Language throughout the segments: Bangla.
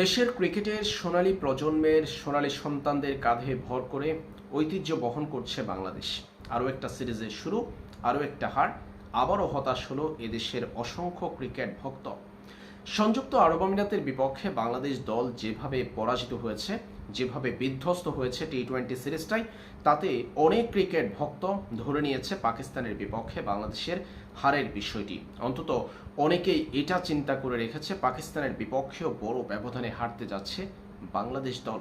দেশের ক্রিকেটের সোনালী প্রজন্মের সোনালী সন্তানদের কাঁধে ভর করে ঐতিহ্য বহন করছে বাংলাদেশ। আরও একটা সিরিজের শুরু, আরও একটা হার, আবারও হতাশ হলো এদেশের অসংখ্য ক্রিকেট ভক্ত। সংযুক্ত আরব আমিরাতের বিপক্ষে বাংলাদেশ দল যেভাবে পরাজিত হয়েছে, যেভাবে বিধ্বস্ত হয়েছে টি টোয়েন্টি সিরিজটাই, তাতে অনেক ক্রিকেট ভক্ত ধরে নিয়েছে পাকিস্তানের বিপক্ষে বাংলাদেশের হারের বিষয়টি। অন্তত অনেকেই এটা চিন্তা করে রেখেছে, পাকিস্তানের বিপক্ষেও বড় ব্যবধানে হারতে যাচ্ছে বাংলাদেশ দল।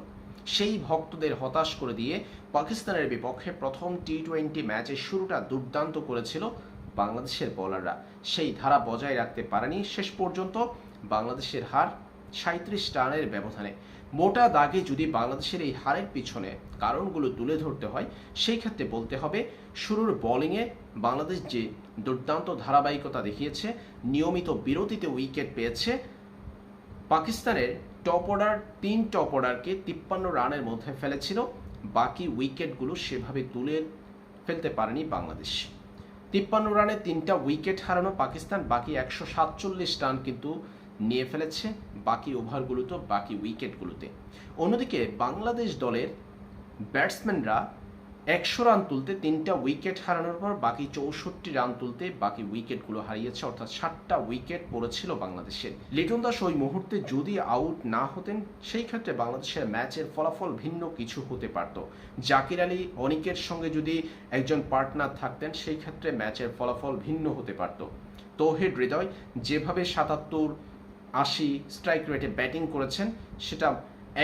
সেই ভক্তদের হতাশ করে দিয়ে পাকিস্তানের বিপক্ষে প্রথম টি টোয়েন্টি ম্যাচের শুরুটা দুর্দান্ত করেছিল বাংলাদেশের বোলাররা সেই ধারা বজায় রাখতে পারেনি শেষ পর্যন্ত বাংলাদেশের হার সাঁত্রিশ রানের ব্যবধানে। মোটা দাগে যদি বাংলাদেশের এই হারের পিছনে কারণগুলো তুলে ধরতে হয়, সেই ক্ষেত্রে বলতে হবে, শুরুর বোলিংয়ে বাংলাদেশ যে দুর্দান্ত ধারাবাহিকতা দেখিয়েছে, নিয়মিত বিরতিতে উইকেট পেয়েছে, পাকিস্তানের টপ অর্ডার তিন টপ অর্ডারকে তিপ্পান্ন রানের মধ্যে ফেলেছিল, বাকি উইকেটগুলো সেভাবে তুলে ফেলতে পারেনি বাংলাদেশ। তিপ্পান্ন রানে তিনটা উইকেট হারানো পাকিস্তান, বাকি একশো সাতচল্লিশ রান কিন্তু নিয়ে ফেলেছে বাকি ওভারগুলোতে, বাকি উইকেটগুলোতে। অন্যদিকে বাংলাদেশ দলের ব্যাটসম্যানরা একশো রান তুলতে তিনটা উইকেট হারানোর পর বাকি চৌষট্টি রান তুলতে বাকি উইকেটগুলো হারিয়েছে, অর্থাৎ ষাটটা উইকেট পড়েছিল বাংলাদেশের। লিটন দাস ওই মুহূর্তে যদি আউট না হতেন, সেই ক্ষেত্রে বাংলাদেশের ম্যাচের ফলাফল ভিন্ন কিছু হতে পারত। জাকির আলী অনিকের সঙ্গে যদি একজন পার্টনার থাকতেন, সেই ক্ষেত্রে ম্যাচের ফলাফল ভিন্ন হতে পারত। তৌহিদ হৃদয় যেভাবে সাতাত্তর, আশি স্ট্রাইক রেটে ব্যাটিং করেছেন, সেটা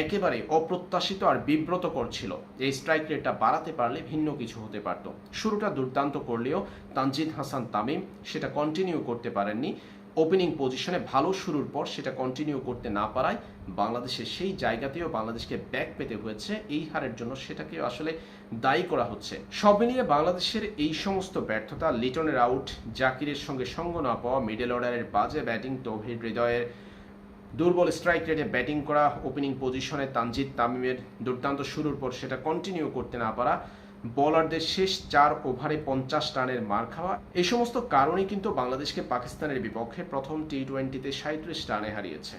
একেবারে অপ্রত্যাশিত আর বিব্রতকর ছিল। এই স্ট্রাইক রেটটা বাড়াতে পারলে ভিন্ন কিছু হতে পারত। শুরুটা দুর্দান্ত করলেও তানজিদ হাসান তামিম সেটা কন্টিনিউ করতে পারেননি। ওপেনিং পজিশনে ভালো শুরুর পর সেটা কন্টিনিউ করতে না পারায় বাংলাদেশের সেই জায়গাতেও বাংলাদেশকে ব্যাক পেতে হয়েছে। এই হারের জন্য সেটাকেও আসলে দায়ী করা হচ্ছে। সব মিলিয়ে বাংলাদেশের এই সমস্ত ব্যর্থতা, লিটনের আউট জাকিরের সঙ্গে সঙ্গ না পাওয়া মিডল অর্ডারের বাজে ব্যাটিং তৌহিদ হৃদয়ের দুর্বল স্ট্রাইক রেটে ব্যাটিং করা ওপেনিং পজিশনে তানজিদ তামিমের দুর্দান্ত শুরুর পর সেটা কন্টিনিউ করতে না পারা বলারদের শেষ চার ওভারে পঞ্চাশ রানের মার খাওয়া এই সমস্ত কারণেই কিন্তু বাংলাদেশকে পাকিস্তানের বিপক্ষে প্রথম টি টোয়েন্টিতে সাঁত্রিশ রানে হারিয়েছে।